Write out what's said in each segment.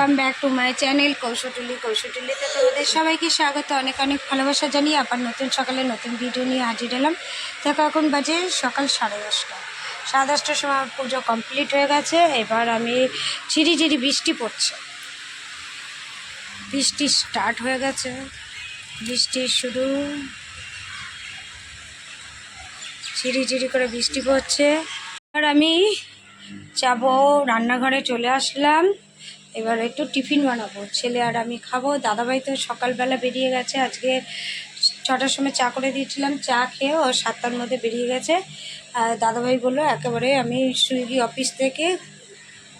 Welcome back to my channel Koushtuli কৌশটুলিতে তোমাদের সবাইকে স্বাগত। অনেক অনেক ভালোবাসা জানিয়ে আবার নতুন সকালে নতুন ভিডিও নিয়ে হাজির এলাম। দেখো, এখন বাজে সকাল সাড়ে দশটা। সাড়ে দশটার সময় পুজো কমপ্লিট হয়ে গেছে। এবার আমি ঝিরি ঝিরি বৃষ্টি পড়ছে। বৃষ্টি স্টার্ট হয়ে গেছে। বৃষ্টি শুরু। ঝিরি ঝিরি করে বৃষ্টি পড়ছে। আর আমি যাব, রান্নাঘরে চলে আসলাম। এবার একটু টিফিন বানাবো। ছেলে আর আমি খাব। দাদাভাই তো সকালবেলা বেরিয়ে গেছে। আজকে ছটার সময় চা করে দিয়েছিলাম। চা খেয়ে ও সাতটার মধ্যে বেরিয়ে গেছে। আর দাদাভাই বলল, একেবারে আমি সুইগি অফিস থেকে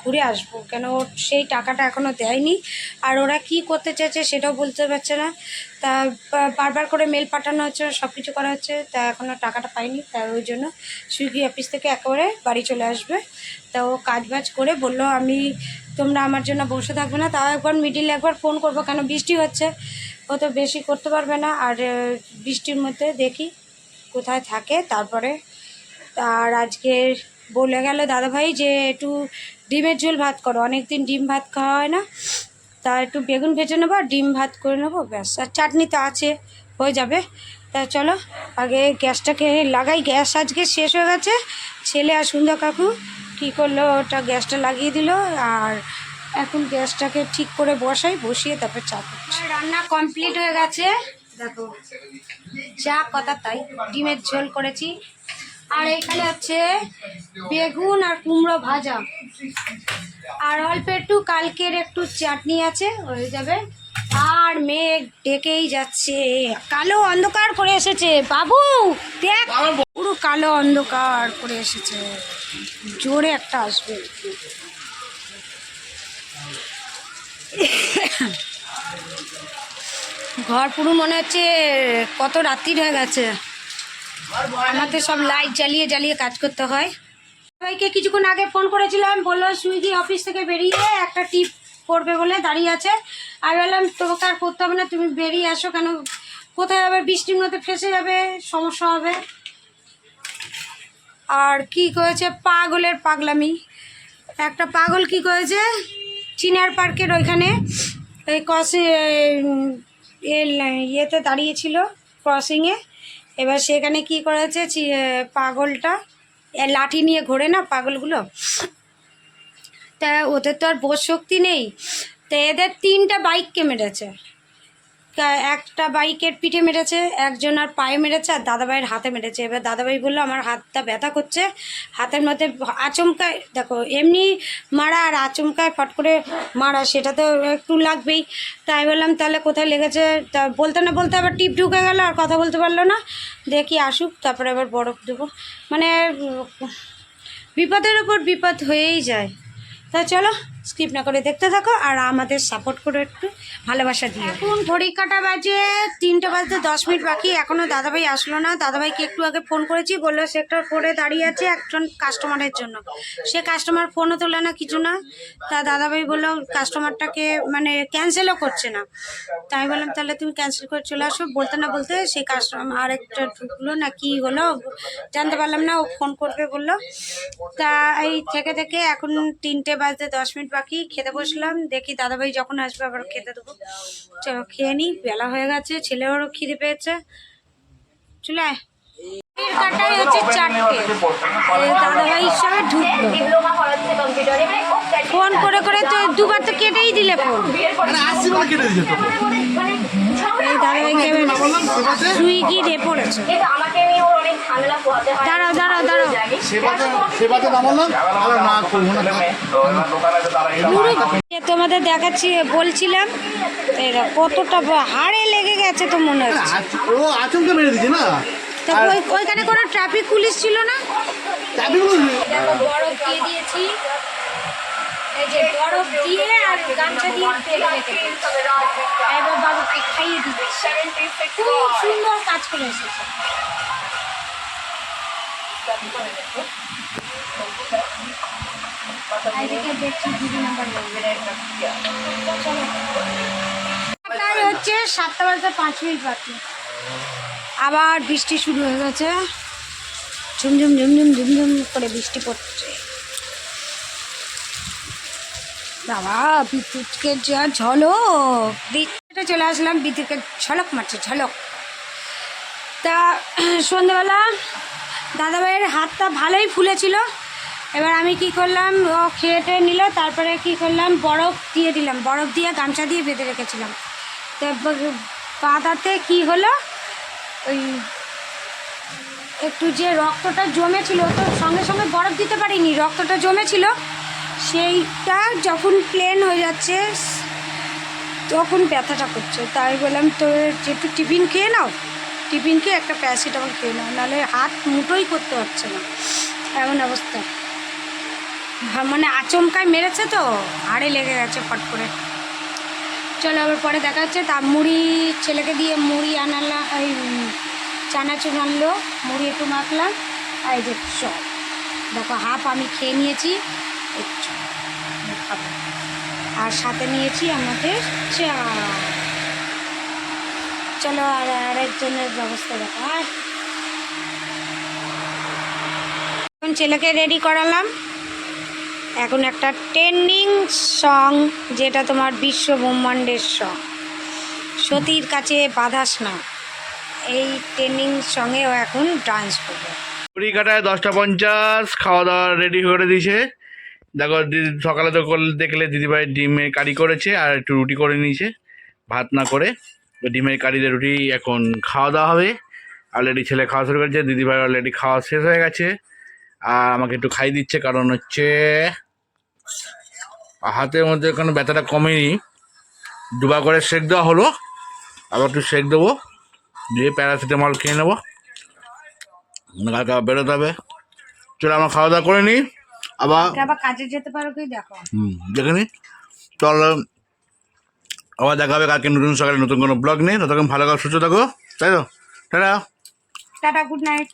ঘুরে আসব। কেন ওর সেই টাকাটা এখনও দেয়নি। আর ওরা কি করতে চাইছে সেটাও বলতে পারছে না। তা বারবার করে মেল পাঠানো হচ্ছে সব কিছু করা হচ্ছে। তা এখনও টাকাটা পাইনি। তা ওই জন্য সুইগি অফিস থেকে একেবারে বাড়ি চলে আসবে। তা ও কাজ বাজ করে বলল, আমি, তোমরা আমার জন্য বসে থাকবে না। তাও একবার মিডিলে একবার ফোন করব। কেন বৃষ্টি হচ্ছে? ও তো বেশি করতে পারবে না। আর বৃষ্টির মধ্যে দেখি কোথায় থাকে। তারপরে আর আজকে বলে গেল দাদাভাই যে একটু ডিমের ঝোল ভাত করো। অনেক দিন ডিম ভাত খাওয়া হয় না। তা একটু বেগুন ভেজে নেব আর ডিম ভাত করে নেব ব্যাস। আর চাটনি তো আছে হয়ে যাবে। তা চলো আগে গ্যাসটাকে লাগাই। গ্যাস আজকে শেষ হয়ে গেছে। ছেলে আর সুন্দর কাকু কী করল ওটা গ্যাসটা লাগিয়ে দিল আর এখন গ্যাসটাকে ঠিক করে বসাই বসিয়ে তারপর চা করছি। রান্না কমপ্লিট হয়ে গেছে। দেখো যা কথা তাই। ডিমের ঝোল করেছি আর এখানে হচ্ছে বেগুন আর কুমড়ো ভাজা। আর অল্প একটু কালকের একটু চাটনি আছে, হয়ে যাবে। আর মেঘ ডেকেই যাচ্ছে। কালো অন্ধকার করে এসেছে। বাবু, দেখ, পুরো কালো অন্ধকার করে এসেছে। জোরে একটা আসবে। ঘর পুরো মনে হচ্ছে কত রাত্রির হয়ে গেছে। আমাদের সব লাইট জ্বালিয়ে জ্বালিয়ে কাজ করতে হয়। সবাইকে কিছুক্ষণ আগে ফোন করেছিলাম, বলল, সুইগি অফিস থেকে বেরিয়ে একটা টিপ করবে বলে দাঁড়িয়ে আছে। আমি বললাম, তোমাকে আর করতে হবে না, তুমি বেরিয়ে আসো কেন? কোথায় আবার বৃষ্টির মধ্যে ফেসে যাবে, সমস্যা হবে। আর কি করেছে? পাগলের পাগলামি। একটা পাগল কি করেছে? চিনার পার্কের ওইখানে, এই কসে ইয়েতে দাঁড়িয়েছিল ক্রসিংয়ে এবার সেখানে কি করেছে? পাগলটা লাঠি নিয়ে ঘোরে না পাগলগুলো? তা ওদের তো আর বোধ শক্তি নেই। তা এদের তিনটা বাইককে মেরেছে। একটা বাইকের পিঠে মেরেছে, একজন আর পায়ে মেরেছে, আর দাদাভাইয়ের হাতে মেরেছে। এবার দাদাভাই বলল, আমার হাতটা ব্যথা করছে, হাতের মধ্যে আচমকায় দেখো, এমনি মারা আর আচমকায় ফট করে মারা, সেটা তো একটু লাগবেই। তাই বললাম, তাহলে কোথায় লেগেছে? তা বলতে না বলতে আবার টিপ ঢুকে গেল, আর কথা বলতে পারল না। দেখি আসুক, তারপরে আবার বরফ দেবো। মানে বিপদের ওপর বিপদ হয়েই যায়। তা চলো স্কিপ না করে দেখতে থাকো আর আমাদের সাপোর্ট করে একটু ভালোবাসা দিয়ে এখন ঘড়ি কাটা বাজে তিনটে বাজতে দশ মিনিট বাকি এখনও দাদাভাই আসলো না। দাদাভাইকে একটু আগে ফোন করেছি, বলল সেক্টর ফোরে দাঁড়িয়ে আছে একজন কাস্টমারের জন্য। সে কাস্টমার ফোনও তোলে না, কিছু না। তা দাদাভাই বলল কাস্টমারটাকে মানে ক্যান্সেলও করছে না। তাই বললাম, তাহলে তুমি ক্যান্সেল করে চলে আসো। বলতে না বলতে সেই কাস্টমার আরেকটা ঢুকলো, না কি হলো জানতে পারলাম না, ও ফোন করবে বলল। তা এই থেকে থেকে এখন তিনটে বাজতে দশ মিনিট বাকি খেতে বসলাম দেখি দাদাভাই যখন আসবে আবার খেতে দেবো। চলো খেয়ে নি বেলা হয়ে গেছে ছেলেরও খিদে পেয়েছে। চলে কাটাই হচ্ছে চারটে। দাদাভাই ঢুকলো। ফোন করে করে তো দুবার তো কেটেই দিলে ফোন। এই দাদাভাইকে সুইগি রে পড়েছে। কিন্তু আমাকে নিয়ে ওর অনেক ঝামেলা পোহাতে হয়। দাঁড়াও দাঁড়াও দাঁড়াও। তোমাদের দেখাচ্ছি বলছিলাম কতটা হাড়ে লেগে গেছে তো মনে হচ্ছে। ও আচমকা মেরে দিচ্ছে না? ওই- ওইখানে কোনো ট্রাফিক পুলিশ ছিল না? চাবিগুলো দেখো বরফ দিয়ে দিয়েছি। যে বরফ দিয়ে আর গামছা দিয়ে এবার বাবুকে খাইয়ে দিচ্ছি খুব সুন্দর কাজ করে এসেছে। হচ্ছে সাতটা বাজতে পাঁচ মিনিট বাকি। আবার বৃষ্টি শুরু হয়ে গেছে। ঝুমঝুম ঝুমঝুম ঝুমঝুম করে বৃষ্টি পড়ছে। বাবা বিদ্যুৎকে যা ঝলক। দিকটা চলে আসলাম বিদ্যুৎকে ঝলক মারছে ঝলক। তা সন্ধ্যেবেলা দাদাভাইয়ের হাতটা ভালোই ফুলেছিল। এবার আমি কি করলাম, ও খেয়েটে নিল, তারপরে কি করলাম, বরফ দিয়ে দিলাম। বরফ দিয়ে গামছা দিয়ে বেঁধে রেখেছিলাম। তা পাতাতে কি হলো? ওই একটু যে রক্তটা জমেছিল, তো সঙ্গে সঙ্গে বরফ দিতে পারিনি। রক্তটা জমেছিল সেইটা যখন প্লেন হয়ে যাচ্ছে, তখন ব্যথাটা করছে। তাই বললাম তো একটু টিফিন খেয়ে নাও, টিফিন খেয়ে একটা প্যারাসিটামল খেয়ে নাও, নাহলে হাত মুটোই করতে পারছে না। এমন অবস্থা। মানে আচমকায় মেরেছে তো, হাড়ে লেগে গেছে ফট করে। চলো আবার পরে দেখা যাচ্ছে তা মুড়ি, ছেলেকে দিয়ে মুড়ি আনালাম এই, চানাচুর আনলো, মুড়ি একটু মাখলাম, আর এই যে চপ। দেখো, হাফ আমি খেয়ে নিয়েছি। আর সাথে নিয়েছি আমাদের চা চলো আর আরেকজনের ব্যবস্থা দেখো, আর এখন ছেলেকে রেডি করালাম। এখন একটা ট্রেন্ডিং সং যেটা তোমার বিশ্ব ব্রহ্মাণ্ডের সং সতীর কাছে বাধাস না। এই ট্রেন্ডিং সঙ্গেও এখন ডান্স করবে। কাটায় দশটা পঞ্চাশ, খাওয়া দাওয়া রেডি করে দিয়েছে। দেখো সকালে তো দেখলে দিদিভাই ডিমের কারি করেছে আর একটু রুটি করে নিয়েছে। ভাত না করে ডিমের কারিতে রুটি এখন খাওয়া দাওয়া হবে। অলরেডি ছেলে খাওয়া শুরু করেছে, দিদিভাই অলরেডি খাওয়া শেষ হয়ে গেছে। আর আমাকে একটু খাই দিচ্ছে, কারণ হচ্ছে হাতের মধ্যে কোনো ব্যথাটা কমেনি। দুবার করে সেক দেওয়া হলো, আবার একটু সেক দেবো। দিয়ে প্যারাসিটামল খেয়ে নেব। আবার বেরোতে হবে। চলো, আমরা খাওয়া দাওয়া করে নিই। আবার আবার কাজে যেতে পারো কি দেখো। হুম চল আবার দেখা হবে কালকে নতুন সকালে নতুন কোনো ব্লগ নেই ততক্ষণ ভালো করে সুস্থ থাকো। তাই তো? টাটা। Tata good night